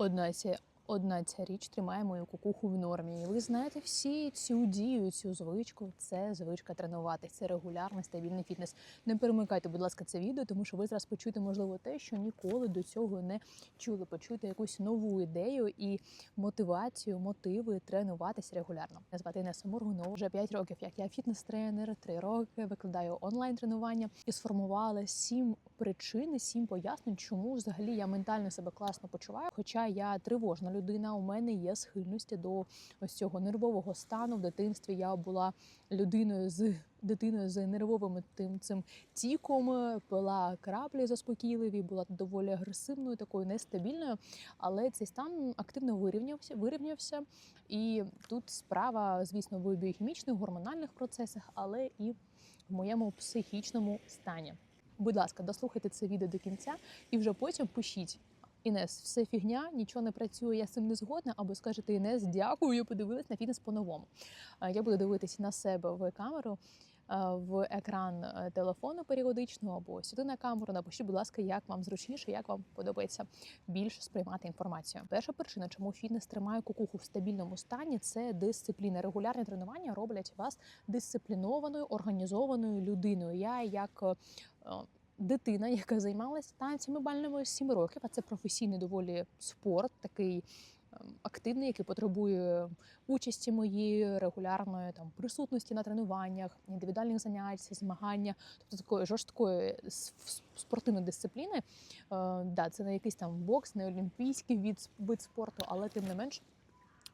одна. Одна ця річ тримає мою кукуху в нормі. І ви знаєте всі цю дію, цю звичку. Це звичка тренуватися, це регулярний стабільний фітнес. Не перемикайте, будь ласка, це відео, тому що ви зараз почуєте, можливо, те, що ніколи до цього не чули. Почуєте якусь нову ідею і мотивацію, мотиви тренуватися регулярно. Мене звати Інеса Моргунова. Вже 5 років, як я фітнес-тренер, 3 роки викладаю онлайн тренування і сформувала сім причин, сім пояснень, чому взагалі я ментально себе класно почуваю. Хоча я тривожна людина, у мене є схильності до ось цього нервового стану. В дитинстві я була людиною з дитиною з нервовим тим цим тіком, пила краплі заспокійливі, була доволі агресивною, такою нестабільною. Але цей стан активно вирівнявся, вирівнявся. І тут справа, звісно, в біохімічних гормональних процесах, але і в моєму психічному стані. Будь ласка, дослухайте це відео до кінця і вже потім пишіть. Інес, все фігня, нічого не працює, я з цим не згодна. Або скажете Інес, дякую, я подивилась на фітнес по-новому. Е, Я буду дивитися на себе в камеру, е, в екран е, телефону періодично, або сюди на камеру. Напишіть, будь ласка, як вам зручніше, як вам подобається більше сприймати інформацію. Перша причина, чому фітнес тримає кукуху в стабільному стані, це дисципліна. Регулярні тренування роблять вас дисциплінованою, організованою людиною. Я як дитина, яка займалася танцями бальними з 7 років, а це професійний доволі спорт, такий ем, активний, який потребує участі моєї регулярної там присутності на тренуваннях, індивідуальних занять, змагання, тобто такої жорсткої спортивної дисципліни. Е, да, це не якийсь там бокс, не олімпійський від вид спорту, але тим не менш.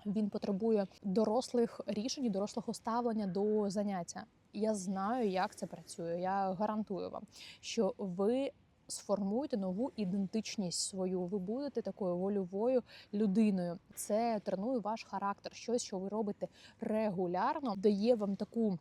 Він потребує дорослих рішень, дорослого ставлення до заняття. Я знаю, як це працює. Я гарантую вам, що ви сформуєте нову ідентичність свою. Ви будете такою вольовою людиною. Це тренує ваш характер. Щось, що ви робите регулярно, дає вам таку.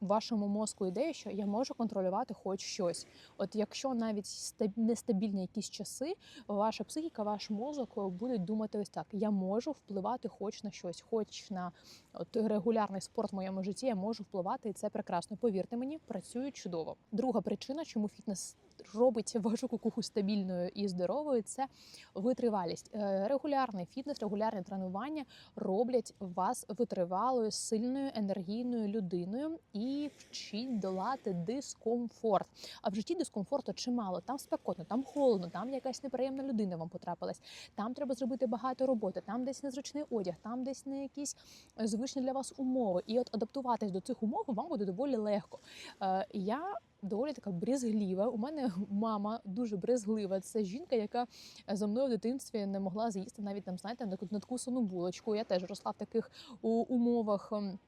Вашому мозку ідею, що я можу контролювати хоч щось. От якщо навіть стаб- нестабільні якісь часи, ваша психіка, ваш мозок будуть думати ось так: я можу впливати хоч на щось, хоч на от регулярний спорт в моєму житті, я можу впливати, і це прекрасно. Повірте мені, працює чудово. Друга причина, чому фітнес робить вашу кукуху стабільною і здоровою, це витривалість. Е, Регулярний фітнес, регулярні тренування роблять вас витривалою, сильною, енергійною людиною і вчить долати дискомфорт. А в житті дискомфорту чимало. Там спекотно, там холодно, там якась неприємна людина вам потрапилась. Там треба зробити багато роботи, там десь незручний одяг, там десь не якісь звичні для вас умови. І от адаптуватись до цих умов вам буде доволі легко. Е, Я доволі така брезгліва. У мене мама дуже брезглива. Це жінка, яка за мною в дитинстві не могла з'їсти навіть там, знаєте, надкусану булочку. Я теж росла в таких умовах. ем,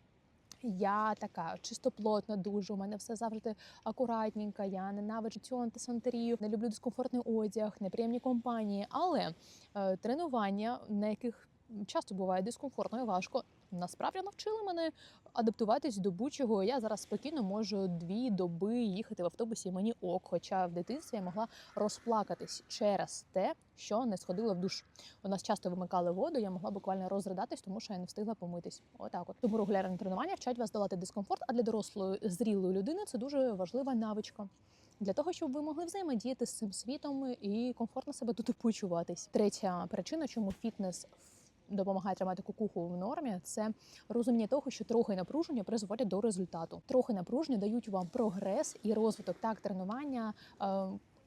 я така чистоплотна, дуже у мене все завжди акуратненько. Я ненавиджу цю антисантерію, не люблю дискомфортний одяг, неприємні компанії. Але е, тренування, на яких часто буває дискомфортно і важко, насправді навчили мене адаптуватись до будь-чого. Я зараз спокійно можу дві доби їхати в автобусі. Мені ок. Хоча в дитинстві я могла розплакатись через те, що не сходила в душ. У нас часто вимикали воду, я могла буквально розридатись, тому що я не встигла помитись. Отак, от тому регулярне тренування вчать вас долати дискомфорт. А для дорослої зрілої людини це дуже важлива навичка. Для того щоб ви могли взаємодіяти з цим світом і комфортно себе тут почуватись. Третя причина, чому фітнес допомагає тримати кукуху в нормі, це розуміння того, що трохи напруження призводять до результату. Трохи напруження дають вам прогрес і розвиток. Так, тренування.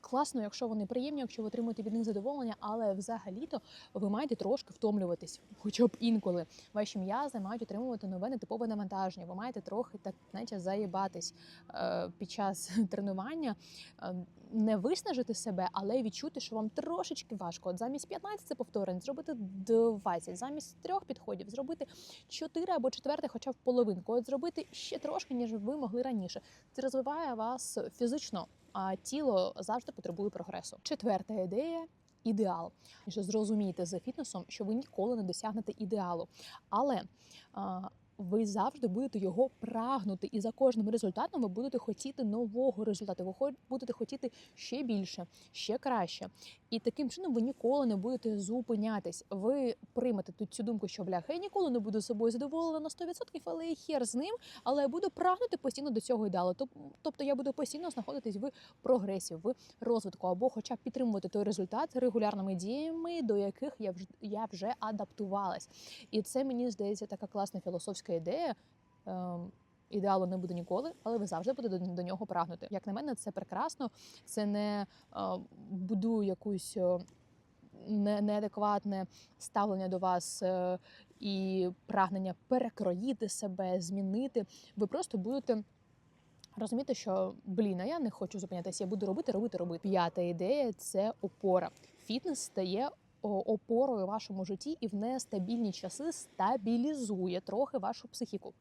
Класно, якщо вони приємні, якщо ви отримуєте від них задоволення, але взагалі-то ви маєте трошки втомлюватись, хоча б інколи. Ваші м'язи мають отримувати нове нетипове навантаження. Ви маєте трохи так знаєте, заїбатись е, під час тренування, е, не виснажити себе, але відчути, що вам трошечки важко. От замість 15 повторень зробити 20, замість трьох підходів зробити 4 або 4, хоча б половинку. От зробити ще трошки, ніж ви могли раніше. Це розвиває вас фізично, а тіло завжди потребує прогресу. Четверта ідея. Ідеал, що зрозумієте за фітнесом, що ви ніколи не досягнете ідеалу, але а, ви завжди будете його прагнути, і за кожним результатом ви будете хотіти нового результату. Ви будете хотіти ще більше, ще краще. І таким чином ви ніколи не будете зупинятись. Ви приймете тут цю думку, що бляха, ніколи не буду собою задоволена на 100%, але і хер з ним. Але я буду прагнути постійно до цього ідеалу. Тоб- Тобто я буду постійно знаходитись в прогресі, в розвитку, або хоча б підтримувати той результат регулярними діями, до яких я вже я вже адаптувалась. І це мені здається така класна філософська ідея. Ідеалу не буде ніколи, але ви завжди будете до, до нього прагнути. Як на мене, це прекрасно. Це не е, будує якусь е, неадекватне ставлення до вас е, і прагнення перекроїти себе, змінити. Ви просто будете. Розуміти, що блін, а я не хочу зупинятися, я буду робити, робити, робити. П'ята ідея це опора. Фітнес стає опорою в вашому житті і в нестабільні часи стабілізує трохи вашу психіку.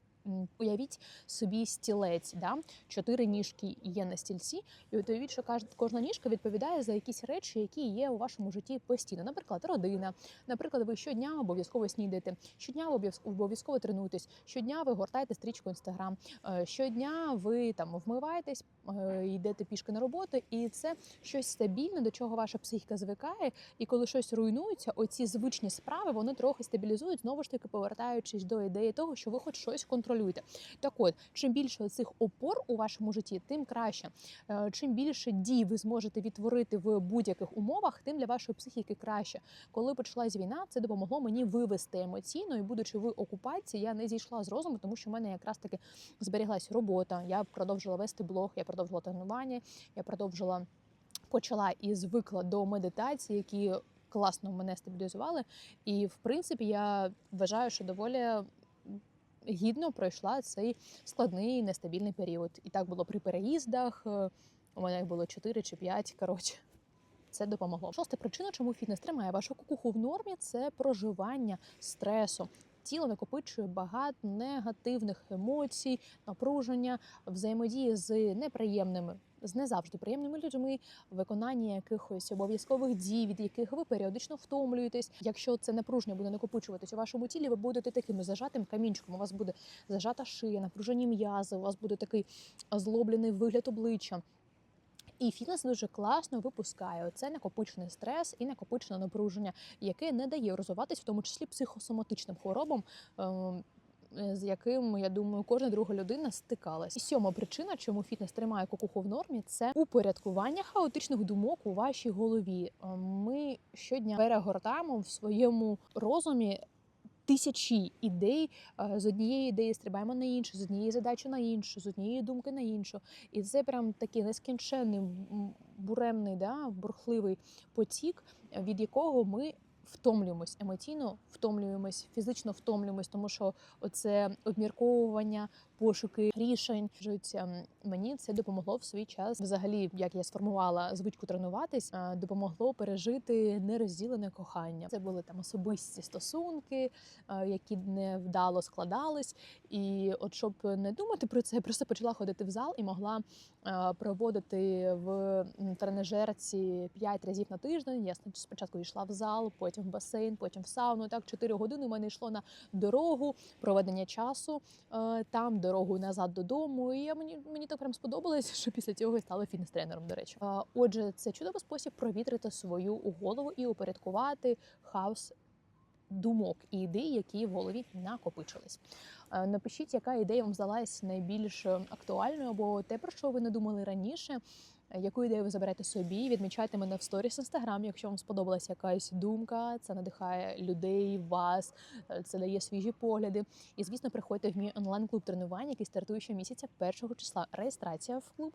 Уявіть собі стілець, да? чотири ніжки є на стільці, і от уявіть, що кожна ніжка відповідає за якісь речі, які є у вашому житті постійно. Наприклад, родина. Наприклад, ви щодня обов'язково снідаєте, щодня обов'яз- обов'язково тренуєтесь, щодня ви гортаєте стрічку інстаграм, е, щодня ви там вмиваєтесь, е, йдете пішки на роботу, і це щось стабільне, до чого ваша психіка звикає. І коли щось руйнується, оці звичні справи вони трохи стабілізують, знову ж таки повертаючись до ідеї того, що ви хоч щось контролюєте. Так от, чим більше цих опор у вашому житті, тим краще. Е, Чим більше дій ви зможете відтворити в будь-яких умовах, тим для вашої психіки краще. Коли почалась війна, це допомогло мені вивести емоційно, і будучи в окупації, я не зійшла з розуму, тому що в мене якраз таки зберіглась робота. Я продовжила вести блог, я продовжила тренування, я продовжила почала і звикла до медитації, які класно мене стабілізували. І в принципі, я вважаю, що доволі гідно пройшла цей складний нестабільний період. І так було при переїздах. е, У мене їх було 4 чи 5, коротше. Це допомогло. Шоста причина, чому фітнес тримає вашу кукуху в нормі, це проживання стресу. Тіло накопичує багато негативних емоцій, напруження, взаємодії з неприємними, з не завжди приємними людьми, виконання якихось обов'язкових дій, від яких ви періодично втомлюєтесь. Якщо це напруження буде накопичуватись у вашому тілі, ви будете таким зажатим камінчиком. У вас буде зажата шия, напружені м'язи, у вас буде такий озлоблений вигляд обличчя. І фітнес дуже класно випускає оце накопичений стрес і накопичене напруження, яке не дає розвиватись, в тому числі психосоматичним хворобам. ем, З яким я думаю, кожна друга людина стикалась. І сьома причина, чому фітнес тримає кукуху в нормі, це упорядкування хаотичних думок у вашій голові. Ем, Ми щодня перегортаємо в своєму розумі тисячі ідей. Е, З однієї ідеї стрибаємо на іншу, з однієї задачі на іншу, з однієї думки на іншу. І це прям такий нескінченний буремний, да, бурхливий потік, від якого ми. Втомлюємось емоційно, втомлюємось, фізично втомлюємось, тому що оце обмірковування, пошуки рішень. Кажуть, ем, мені це допомогло в свій час. Взагалі, як я сформувала звичку тренуватись, е, допомогло пережити нерозділене кохання. Це були там особисті стосунки, е, які невдало складались. І от щоб не думати про це, я просто почала ходити в зал і могла е, проводити в тренажерці 5 разів на тиждень. Я спочатку йшла в зал, потім в басейн, потім в сауну. Так 4 години у мене йшло на дорогу, проведення часу там, дорогу назад додому. І я мені мені так прям сподобалося, що після цього я стала фітнес-тренером. До речі, отже, це чудовий спосіб провітрити свою голову і упорядкувати хаос думок і ідей, які в голові накопичились. Напишіть, яка ідея вам здалась найбільш актуальною, або те, про що ви не думали раніше. Яку ідею ви заберете собі? Відмічайте мене в сторіс інстаграм, якщо вам сподобалася якась думка, це надихає людей, вас, е, це дає свіжі погляди. І звісно, приходьте в мій онлайн-клуб тренувань, який стартує щомісяця першого числа. Реєстрація в клуб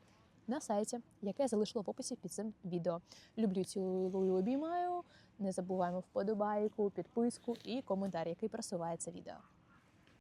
на сайті, яке я залишила в описі під цим відео. Люблю цілую, обіймаю. Не забуваємо вподобайку, підписку і коментар, який просуває це відео.